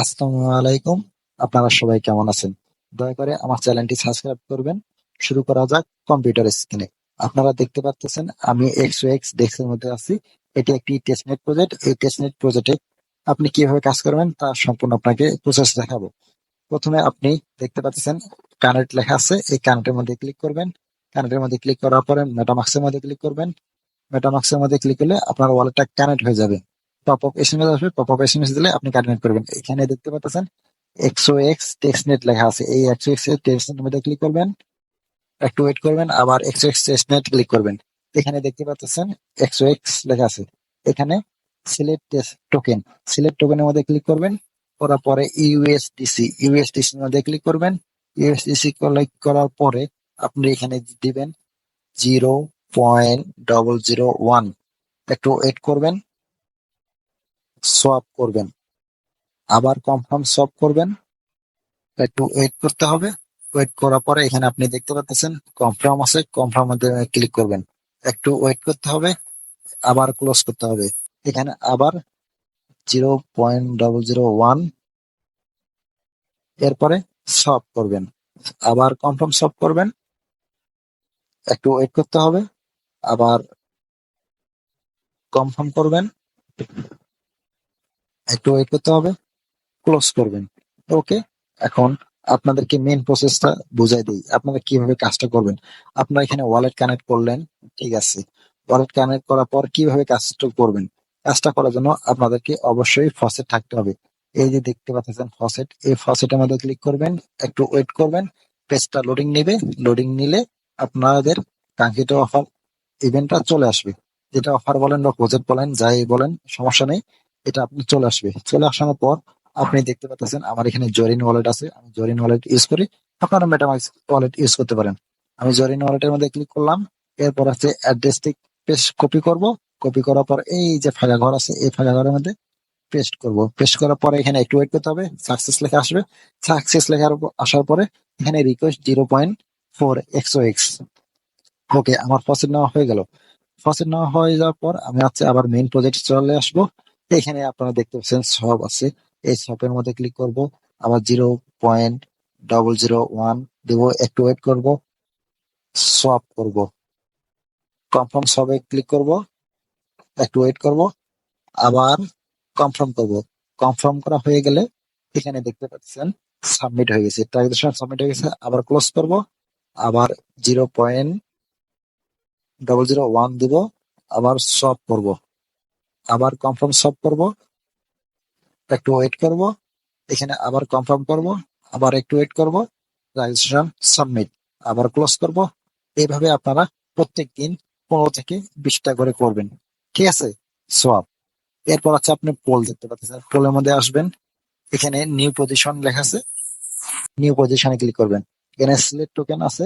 আসসালামু আলাইকুম। আপনারা সবাই কেমন আছেন? দয়া করে আমার চ্যানেলটি সাবস্ক্রাইব করবেন। শুরু করা যাক কম্পিউটার স্ক্রিনে। আপনারা দেখতে পাচ্ছেন আমি এক্স এক্স ডেস্কের মধ্যে আছি। এটি একটি টেস্টনেট প্রজেক্ট এই টেস্টনেট প্রজেক্টে আপনি কীভাবে কাজ করবেন তা সম্পূর্ণ আপনাকে প্রসেস দেখাবো। প্রথমে আপনি দেখতে পাচ্ছেন কানেক্ট লেখা আছে। এই কানেক্টের মধ্যে ক্লিক করবেন। কানেক্টের মধ্যে ক্লিক করার পরে মেটামাক্সের মধ্যে ক্লিক করবেন। মেটামাক্সের মধ্যে ক্লিক করলে আপনার ওয়ালেটটা কানেক্ট হয়ে যাবে। পপ আপ এসএমএস আসবে পপ আপ এসএমএস দিলে আপনি কানেক্ট করবেন। এখানে দেখতে পাচ্ছেন এক্সও এক্স টেক্সটনেট লেখা আছে। এই এক্সও এক্স টেক্সটনেট মধ্যে ক্লিক করবেন, একটু ওয়েট করবেন, আবার এক্সও এক্স টেক্সটনেট ক্লিক করবেন। এখানে দেখতে পাচ্ছেন এক্সও এক্স লেখা আছে। এখানে সিলেক্ট টোকেন সিলেক্ট টোকেনের মধ্যে ক্লিক করবেন, করার পরে ইউএসডিসি ইউএসডিসি মধ্যে ক্লিক করবেন। ইউএসডিসি ক্লিক করার পরে আপনি এখানে দিবেন zero point double zero one একটু ওয়েট করবেন সোয়াপ করবেন। আবার কনফার্ম সোয়াপ করবেন। একটু ওয়েট করতে হবে। ওয়েট করার পরে এখানে আপনি দেখতে পাচ্ছেন কনফার্ম আছে কনফার্ম ক্লিক করবেন। একটু ওয়েট করতে হবে, আবার ক্লোজ করতে হবে। এখানে আবার zero point double zero one এরপরে সব করবেন। আবার কনফার্ম সব করবেন। একটু ওয়েট করতে হবে, আবার কনফার্ম করবেন। একটু ওয়েট করতে হবে। ক্লোজ করবেন। ওকে এখন আপনাদেরকে মেন প্রসেসটা বুঝাই দিই। আপনারা কীভাবে কাজটা করবেন? আপনারা এখানে ওয়ালেট কানেক্ট করলেন। ঠিক আছে। ওয়ালেট কানেক্ট করার পর কীভাবে কাজটা করবেন? কাজটা করার জন্য আপনাদেরকে অবশ্যই ফসেট থাকতে হবে। এই যে দেখতে পাচ্ছেন ফসেট এই ফসেটের মধ্যে ক্লিক করবেন। একটু ওয়েট করবেন। পেজটা লোডিং নেবে। লোডিং নিলে আপনাদের কাঙ্ক্ষিত অফার ইভেন্টটা চলে আসবে। যেটা অফার বলেন বা প্রজেক্ট বলেন, যাই বলেন, সমস্যা নেই। এটা আপনি চলে আসবে। চলে আসার পর আপনি দেখতে পাচ্ছেন আমার এখানে জরিন ওয়ালেট আছে। আমি জরিন ওয়ালেট ইউজ করি। আপনারা মেটামাক্স ওয়ালেট ইউজ করতে পারেন। আমি জরিন ওয়ালেটের মধ্যে ক্লিক করলাম। এরপর আছে অ্যাড্রেসটি পেস্ট কপি করব। কপি করার পর এই যে ফাঁকা ঘর আছে, এই ফাঁকা ঘরের মধ্যে পেস্ট করব। পেস্ট করার পরে এখানে একটু ওয়েট করতে হবে। সাকসেস লেখা আসবে। সাকসেস লেখার আসার পরে এখানে request zero point four X O X okay আমার ফসেট নেওয়া হয়ে গেল। ফসেট নেওয়া হয়ে যাওয়ার পর আমি হচ্ছে আবার মেইন প্রজেক্ট চলে আসব। এখানে আপনারা দেখতে পাচ্ছেন সব আছে। এই শপের মধ্যে ক্লিক করব। আবার zero point double zero one দেবো, একটু ওয়েট করব। সোয়াপ করব। কনফার্ম সবে ক্লিক করব। একটু ওয়েট করব। আবার কনফার্ম করব। কনফার্ম করা হয়ে গেলে এখানে দেখতে পাচ্ছেন সাবমিট হয়ে গেছে। ট্রানজাকশন সাবমিট হয়ে গেছে। আবার ক্লোজ করব। আবার zero point double zero one দিব। আবার সব করব। আবার কনফার্ম সব করব। একটু ওয়েট করব। এখানে আবার কনফার্ম করব। আবার একটু ওয়েট করব। রেজিস্ট্রেশন সাবমিট আবার ক্লোজ করব। এইভাবে আপনারা প্রত্যেক দিন পনেরো থেকে বিশটা করে করবেন। ঠিক আছে? সোয়াপ এরপর আছে আপনি পোল দেখতে পাচ্ছেন পোলের মধ্যে আসবেন। এখানে নিউ পজিশন লেখা আছে। নিউ পজিশনে ক্লিক করবেন। এখানে সিলেক্ট টোকেন আছে।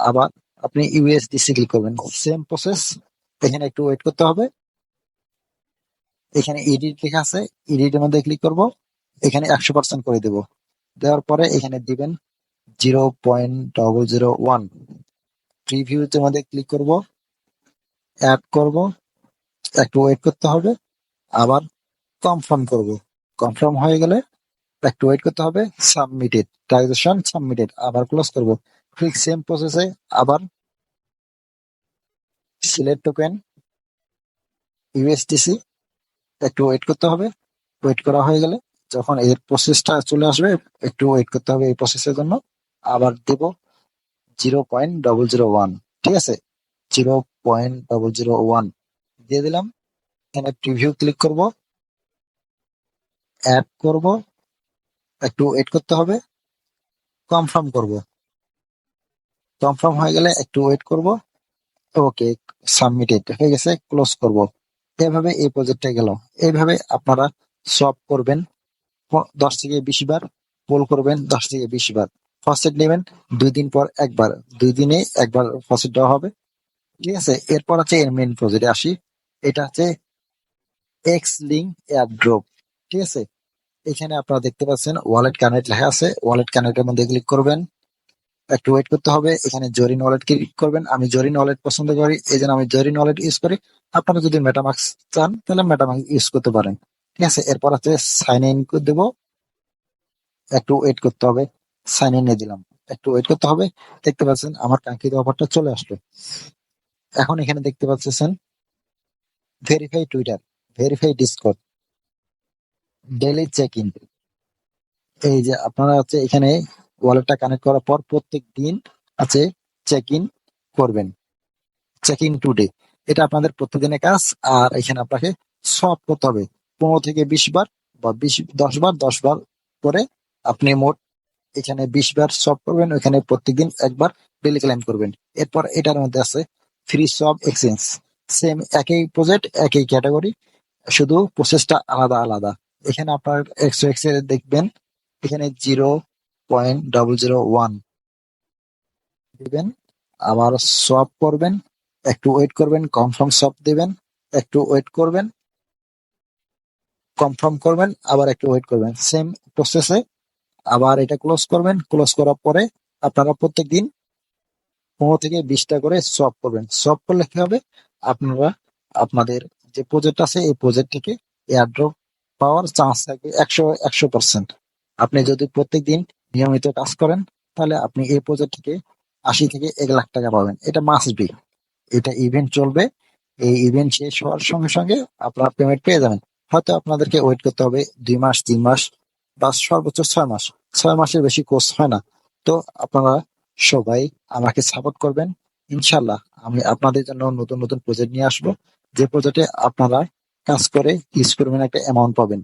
আবার আপনি ইউএসডিসি ক্লিক করবেন। সেম প্রসেস এখানে একটু ওয়েট করতে হবে। এখানে এডিট লেখা আছে এডিটের মধ্যে ক্লিক করব, এখানে একশো পার্সেন্ট করে দেব। দেওয়ার পরে এখানে দিবেন zero point double zero one প্রিভিউতে মধ্যে ক্লিক করব অ্যাড করব, একটু ওয়েট করতে হবে, আবার কনফার্ম করব। কনফার্ম হয়ে গেলে একটু ওয়েট করতে হবে সাবমিটেড ট্রানজাকশন সাবমিটেড আবার ক্লোজ করব। ঠিক সেম প্রসেসে আবার সিলেক্ট টোকেন ইউএসডিসি একটু ওয়েট করতে হবে। ওয়েট করা হয়ে গেলে যখন এর প্রসেসটা চলে আসবে, একটু ওয়েট করতে হবে এই প্রসেসের জন্য। আবার দেব zero point double zero one ঠিক আছে? Zero point double zero one দিয়ে দিলাম। এখানে প্রিভিউ ক্লিক করব অ্যাড করব, একটু ওয়েট করতে হবে কনফার্ম করব। কনফার্ম হয়ে গেলে একটু ওয়েট করব ওকে সাবমিটেড হয়ে গেছে ক্লোজ করব। এভাবে এই প্রজেক্টটা গেল। এইভাবে আপনারা সব করবেন, দশ থেকে বিশ বার পোল করবেন দশ থেকে বিশ বার। ফসেট নেবেন, দুই দিন পর একবার। দুই দিনে একবার ফসেট দেওয়া হবে। ঠিক আছে? এরপর আছে এর মেন প্রজেক্টে আসি। এটা হচ্ছে এক্স লিঙ্ক এয়ারড্রপ ঠিক আছে? এখানে আপনারা দেখতে পাচ্ছেন ওয়ালেট কানেক্ট লেখা আছে। ওয়ালেট কানেক্টের মধ্যে ক্লিক করবেন। একটু ওয়েট করতে হবে। এখানে জরিন ওয়ালেট ক্লিক করবেন। আমি জরিন ওয়ালেট পছন্দ করি এই জন্য আমি জরিন ওয়ালেট ইউজ করি। আপনারা যদি মেটামাক্স চান তাহলে মেটামাক্স ইউজ করতে পারেন। ঠিক আছে? এরপর আছে সাইন ইন করে দেবো। একটু ওয়েট করতে হবে। সাইন ইন দিলাম। একটু ওয়েট করতে হবে। দেখতে পাচ্ছেন আমার কাঙ্ক্ষিত অফারটা চলে আসলো। এখন এখানে দেখতে পাচ্ছেন verify Twitter verify Discord daily check in এই যে আপনারা হচ্ছে এখানে ওয়ালেটটা কানেক্ট করার পর প্রত্যেক দিন আছে চেক ইন করবেন। চেক ইন টুডে এটা আপনাদের প্রতিদিনের কাজ, আর এখানে আপনাকে সব করতে হবে। পনেরো থেকে বিশ বার বা বিশ, দশ বার দশ বার করে আপনি মোট এখানে বিশ বার সব করবেন, ওখানে প্রত্যেকদিন একবার ডেলি ক্লাইম করবেন। এরপর এটার মধ্যে আছে ফ্রি সব এক্সচেঞ্জ সেম একই প্রজেক্ট একই ক্যাটাগরি শুধু প্রসেসটা আলাদা আলাদা। এখানে আপনার একশো এক্সেল দেখবেন, এখানে zero point double zero one দিবেন আবার সব করবেন, একটু ওয়েট করবেন কনফার্ম সব দিবেন, একটু ওয়েট করবেন কনফার্ম করবেন, আবার একটু ওয়েট করবেন। সেম প্রসেসে আবার এটা ক্লোজ করবেন ক্লোজ করার পরে আপনারা প্রত্যেক দিন পনেরো থেকে বিশটা করে সব করবেন। সব করলে কি হবে? আপনারা আপনাদের যে প্রজেক্ট আছে, এই প্রজেক্ট থেকে এয়ারড্রপ পাওয়ার চান্স থাকবে একশো একশো পার্সেন্ট আপনি যদি প্রত্যেক দিন নিয়মিত কাজ করেন, তাহলে আপনি এই প্রজেক্ট থেকে আশি থেকে এক লাখ টাকা পাবেন। এটা মাস্ট বি এটা ইভেন্ট চলবে, এই ইভেন্ট শেষ হওয়ার সঙ্গে সঙ্গে আপনারা পেমেন্ট পেয়ে যাবেন। হয়তো আপনাদেরকে ওয়েট করতে হবে দুই মাস, তিন মাস বা সর্বোচ্চ ছয় মাস। ছয় মাসের বেশি কোর্স হয় না। তো আপনারা সবাই আমাকে সাপোর্ট করবেন। ইনশাল্লাহ আমি আপনাদের জন্য নতুন নতুন প্রজেক্ট নিয়ে আসব। যে প্রজেক্টে আপনারা কাজ করে ইউজ করবেন, একটা অ্যামাউন্ট পাবেন।